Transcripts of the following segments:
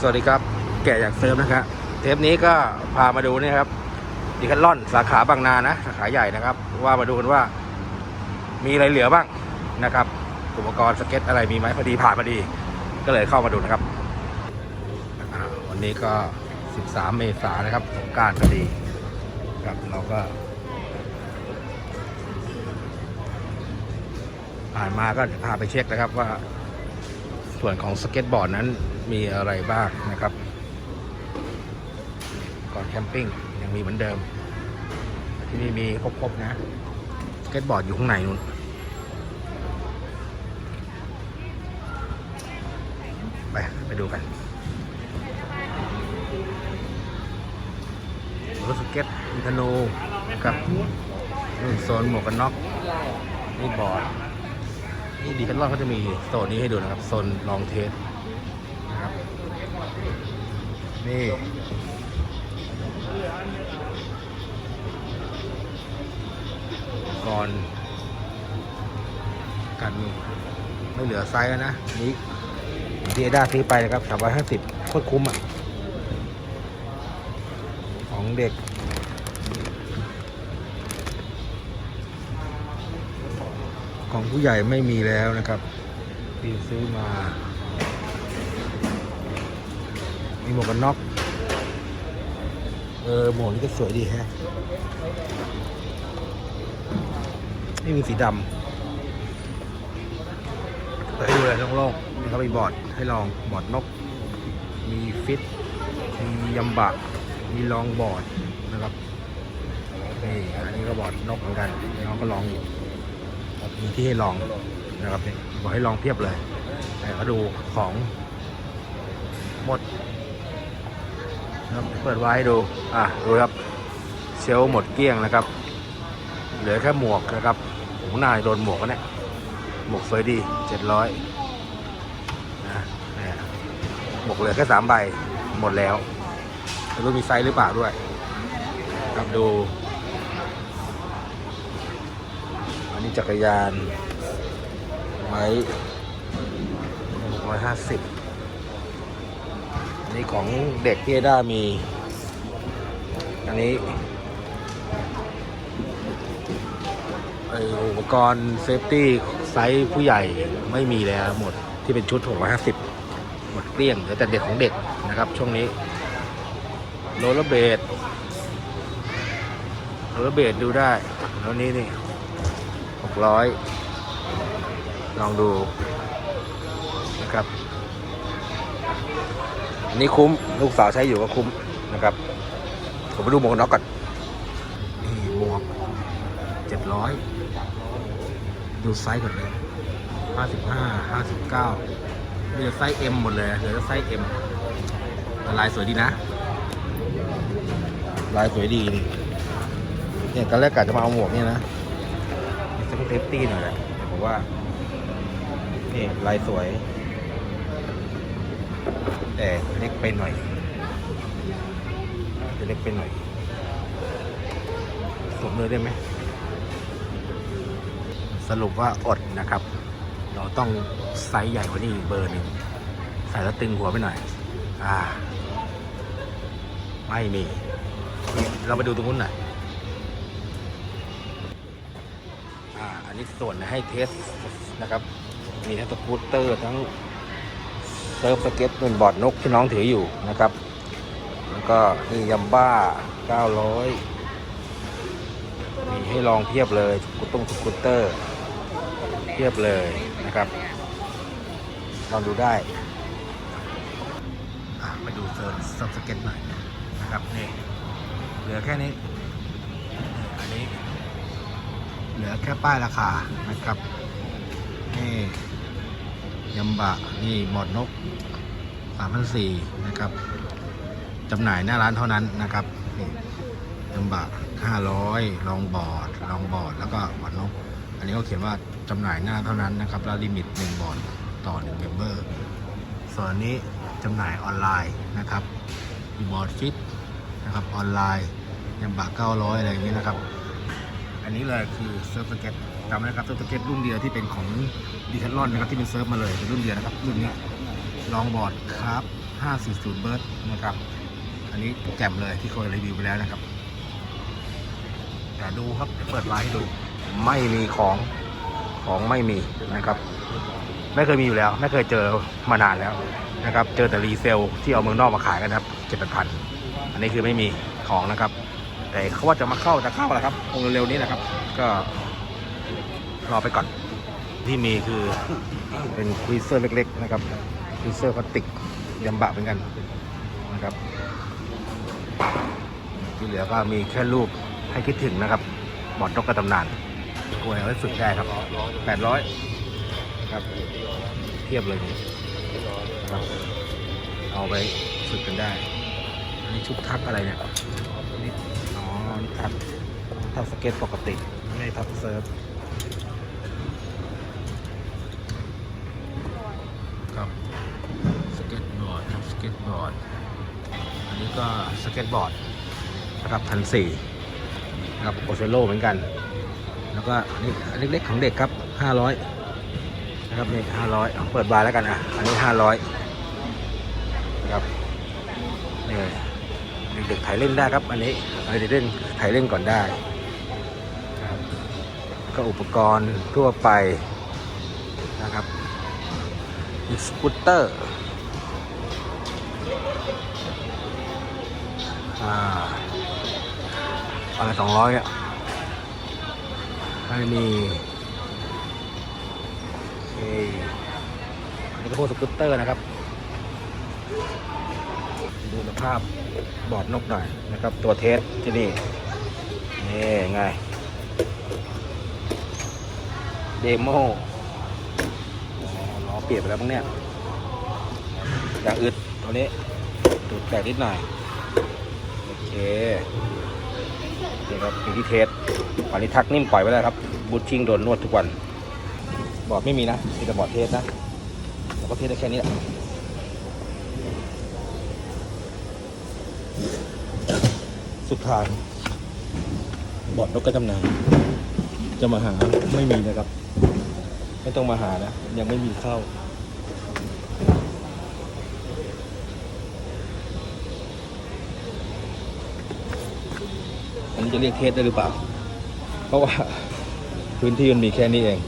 สวัสดีครับ แก่อยากเซิร์ฟนะครับ เทปนี้ก็พามาดูนี่ครับดีคันล่อนสาขาบางนานะ สาขาใหญ่นะครับ ว่ามาดูกันว่า มีอะไรเหลือบ้างนะครับ อุปกรณ์สเก็ตอะไรมีไหมพอดีผ่านพอดี ก็เลยเข้ามาดูนะครับ วันนี้ก็ 13 เมษายนนะครับ สงการพอดีครับเราก็ ผ่านมาก็พาไปเช็คนะครับว่าส่วนของสเก็ตบอร์ดนั้น มีอะไรบ้างนะครับ ก่อนแคมปิ้งยังมีเหมือนเดิม ที่นี่มีครบ ๆ นะสเก็ตบอร์ดอยู่ข้างในนู้นไป ไปดูกันรถสเก็ตอินทนูกับนู่นโซนหมวกกันน็อกนี่บอร์ดนี่ดีคันลอนเขาจะมีโซนนี้ให้ดูนะครับ โซนลองเทส นี่ก่อนกันไม่เหลือไซส์แล้วนะ นี่ที่เอด้าซื้อไปนะครับสามร้อยห้าสิบโคตรคุ้มอะ ของเด็ก ของผู้ใหญ่ไม่มีแล้วนะครับที่ซื้อมา มีหมวกกันน็อก เออ หมวกนี้ก็สวยดีแฮะ นี่มีสีดำเปิดให้ดูเลยโล่งๆนี่เขามีบอร์ดให้ลอง บอร์ดนก มีฟิต มียัมบะ มีลองบอร์ดนะครับ นี่ อันนี้ก็บอร์ดนกเหมือนกัน น้องก็ลองอยู่มีที่ให้ลองนะครับนี่บอกให้ลองเพียบเลยแต่ก็ดูของหมด ครับเปิดไว้ให้ดูอะดูครับเชลหมดเกลี้ยงนะครับ เหลือแค่หมวกนะครับโอ้หนายโดนหมวกกันเนี่ยหมวกสวยดีเจ็ดร้อยนะเนี่ยหมวกเหลือแค่สามใบหมดแล้วไม่รู้มีไซส์หรือเปล่าด้วยครับดู อันนี้จักรยานไม้หกร้อยห้าสิบ นนี้ของเด็กที่ได้มี อันนี้อุปกรณ์เซฟตี้ไซส์ผู้ใหญ่ไม่มีแล้วหมดที่เป็นชุด 650 หมดเกลี้ยงเหลือแต่เด็กของเด็กนะครับ ช่วงนี้โรลเลอร์เบดโรลเลอร์เบดดูได้ แล้วนี้นี่หกร้อยลองดูนะครับ นี้คุ้มลูกสาวใช้อยู่ก็คุ้มนะครับ ผมไปดูหมวกน็อกก่อนนี่หมวกเจ็ดร้อยดูไซส์ก่อนเลยห้าสิบห้าห้าสิบเก้าเหลือไซส์ M หมดเลยเหลือไซส์ M แต่ลายสวยดีนะ ลายสวยดีนี่เนี่ยตอนแรกกะจะมาเอาหมวกเนี่ยนะสักเซฟตี้หน่อยแหละผมว่านี่ลายสวย แต่เล็กไปหน่อยจะเล็กไปหน่อยสวมเลยได้ไหม สรุปว่าอดนะครับ เราต้องไซส์ใหญ่กว่านี้อีกเบอร์หนึ่งใส่แล้วตึงหัวไปหน่อย อ่า ไม่มี เรามาดูตรงนู้นหน่อย อ่า อันนี้ส่วนให้เทสนะครับ มีทั้งสกูตเตอร์ทั้ง เซิร์ฟสเก็ตเป็นบอร์ดนกที่น้องถืออยู่นะครับ แล้วก็นี่ยัมบ้า 900 มีให้ลองเพียบเลยกุตตงสกูตเตอร์เพียบเลยนะครับลองดูได้มาดูเซิร์ฟเซิร์ฟสเก็ตหน่อยนะครับนี่เหลือแค่นี้อันนี้ เหลือแค่ป้ายราคานะครับนี่ ยำบะนี่หมอดนก3,400นะครับจำหน่ายหน้าร้านเท่านั้นนะครับนี่ยำบะ500ลองบอร์ดลองบอร์ดแล้วก็หมอดนก อันนี้เขาเขียนว่าจำหน่ายหน้าเท่านั้นนะครับแล้วลิมิต1บอร์ดต่อ1เมมเบอร์ส่วนนนี้จำหน่ายออนไลน์นะครับมีบอร์ดฟิตนะครับออนไลน์ยำบะ900อะไรอย่างนี้นะครับ อันนี้เลยคือเซิร์ฟสเก็ต จำไว้นะครับเซิร์ฟสเก็ตรุ่นเดียวที่เป็นของดีคัทลอนนะครับที่เป็นเซิร์ฟมาเลยเป็นรุ่นเดียวนะครับรุ่นนี้ลองบอร์ดครับ 540 เบิร์ดนะครับ อันนี้แจ่มเลยที่เคยรีวิวไปแล้วนะครับแต่ดูครับเปิดไลน์ให้ดู ไม่มีของของไม่มีนะครับ ไม่เคยมีอยู่แล้ว ไม่เคยเจอมานานแล้วนะครับ เจอแต่รีเซลที่เอาเมืองนอกมาขายกันครับเจ็ดพันอันนี้คือไม่มีของนะครับ แต่เขาว่าจะมาเข้าจะเข้าแหละครับคงเร็วๆนี้แหละครับ ก็ รอไปก่อน ที่มีคือเป็นควีเซอร์เล็กๆนะครับควีเซอร์พลาสติกยำบะเหมือนกันนะครับ ที่เหลือก็มีแค่รูปให้คิดถึงนะครับบอดนกกระตำนานกล้วยเอาไว้ฝึกได้ครับแปดร้อยครับเทียบเลยนะครับเอาไปฝึกกันได้อันนี้ชุดทักอะไรเนี่ยนี่อ๋อทักทักสเก็ตปกติไม่ทักเซิร์ฟครับสเก็ตบอร์ดทักสเก็ตบอร์ด อั นี้ก็สเก็ตบอร์ดนะครับพันสี่นะครับโอเซโลเหมือนกัน แล้วก็นี่เล็กๆของเด็กครับห้าร้อยนะครับนี่ห้าร้อยเปิดบาร์แล้วกันอะอันนี้ห้าร้อยนะครับนี่เด็กๆถ่ายเล่นได้ครับ อันนี้อันนี้เด็กเล่นถ่ายเล่นก่อนได้ครับก็อุปกรณ์ทั่วไปนะครับสกูตเตอร์ อ่าอะไรสองร้อยอะไม่มีโอเคอันนี้ก็พวกสกูตเตอร์นะครับ ดูสภาพบอร์ดนกหน่อยนะครับ ตัวเทสที่นี่นี่ไงเดโมอ๋อล้อเปลี่ยนไปแล้วมั้งเนี่ยอย่างอึดตัวนี้ดูดแตกนิดหน่อย นี่ครับมีที่เทสวันนี้ทักนิ่มปล่อยไว้แล้วครับ บูทชิงโดนนวดทุกวัน บอร์ดไม่มีนะมีแต่บอร์ดเทสนะแล้วก็เทสได้แค่นี้แหละสุดท้ายบอดนกกระจำนานจะมาหาไม่มีนะครับ ไม่ต้องมาหานะ ยังไม่มีเข้า อันนี้จะเรียกเทสได้หรือเปล่า เพราะว่าพื้นที่มันมีแค่นี้เอง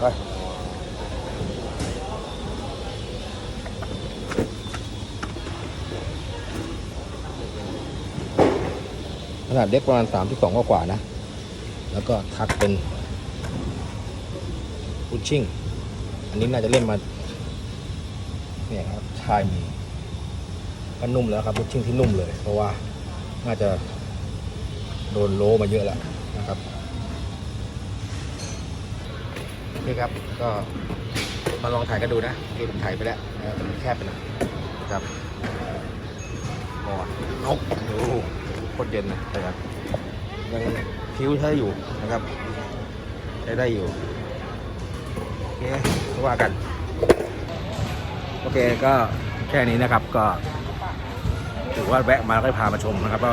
ไปขนาดเล็กประมาณสามที่สองกว่านะ แล้วก็ทักเป็นพุชชิ่ง อันนี้น่าจะเล่นมา เนี่ยครับ ชายมีก็นุ่มแล้วครับพุชชิ่งที่นุ่มเลย เพราะว่าน่าจะโดนโลมาเยอะแล้วนะครับนี่ครับก็มาลองถ่ายกันดูนะที่ผมถ่ายไปแล้วแต่มันแคบไปหน่อยนะครับบอดนกดูโคตรเย็นนะนะครับยังคิ้วใช้อยู่นะครับใช้ได้อยู่โอเคว่ากัน โอเคก็แค่นี้นะครับก็ถือว่าแวะมาแล้วก็พามาชมนะครับว่า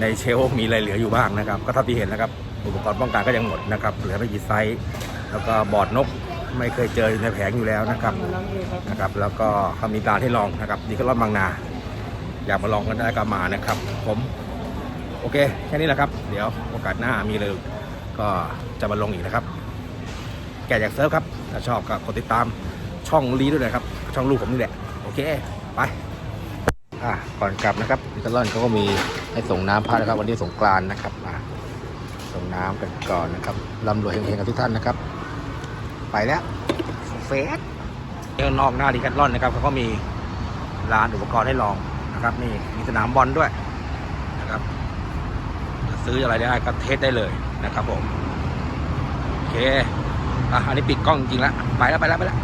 ในเชลมีอะไรเหลืออยู่บ้างนะครับ ก็เท่าที่เห็นนะครับ อุปกรณ์ป้องกันก็ยังหมดนะครับ เหลือไม่กี่ไซส์แล้วก็บอร์ดนกไม่เคยเจอในแผงอยู่แล้วนะครับนะครับ แล้วก็เขามีการให้ลองนะครับดีก็รอดบางนา อยากมาลองกันได้ก็มานะครับ ผมโอเคแค่นี้แหละครับ เดี๋ยวโอกาสหน้ามีเลยก็จะมาลงอีกนะครับ แกอยากเซิร์ฟครับถ้าชอบก็กดติดตามช่องลีด้วยนะครับ ช่องลูกผมนี่แหละ โอเค ไป อะ ก่อนกลับนะครับอิตาลอนเขาก็มีให้ส่งน้ำพระนะครับ วันนี้สงกรานนะครับมาส่งน้ำกันก่อนนะครับร่ำรวยเฮงๆกันทุกท่านนะครับ ไปแล้วเฟสเนอกหน้าดีกันล่อนนะครับเขาก็มีร้านอุปกรณ์ให้ลองนะครับ นี่มีสนามบอลด้วยนะครับ ซื้ออะไรได้ก็เทสได้เลยนะครับผม โอเค อะ อันนี้ปิดกล้องจริงแล้ว ไปแล้วไปแล้วไปแล้ว